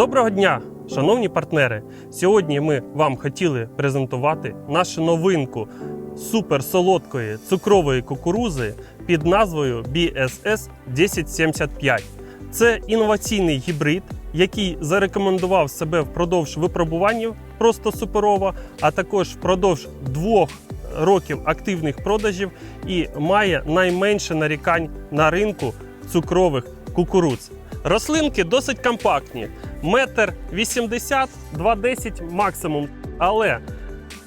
Доброго дня, шановні партнери! Сьогодні ми вам хотіли презентувати нашу новинку суперсолодкої цукрової кукурузи під назвою BSS 1075. Це інноваційний гібрид, який зарекомендував себе впродовж випробувань просто суперово, а також впродовж двох років активних продажів і має найменше нарікань на ринку цукрових кукуруз. Рослинки досить компактні, метр вісімдесят, два десять максимум. Але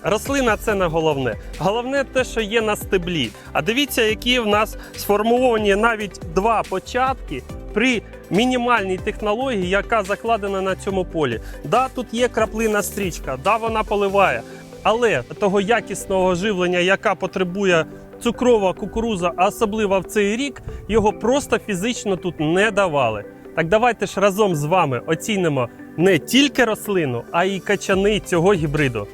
рослина це не головне. Головне те, що є на стеблі. А дивіться, які в нас сформовані навіть два початки при мінімальній технології, яка закладена на цьому полі. Да, тут є краплина стрічка, да, вона поливає. Але того якісного живлення, яка потребує цукрова кукуруза, особливо в цей рік, його просто фізично тут не давали. Так давайте ж разом з вами оцінимо не тільки рослину, а й качани цього гібриду.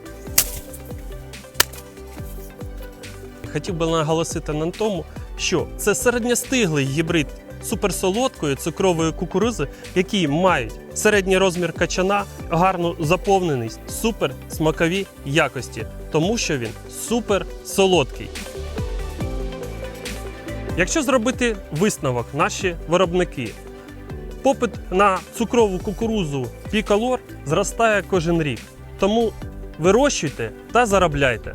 Хотів би наголосити на тому, що це середньостиглий гібрид суперсолодкої цукрової кукурузи, які мають середній розмір качана, гарну заповненість, супер смакові якості, тому що він супер солодкий. Якщо зробити висновок, наші виробники, попит на цукрову кукурузу Пікалор зростає кожен рік. Тому вирощуйте та заробляйте.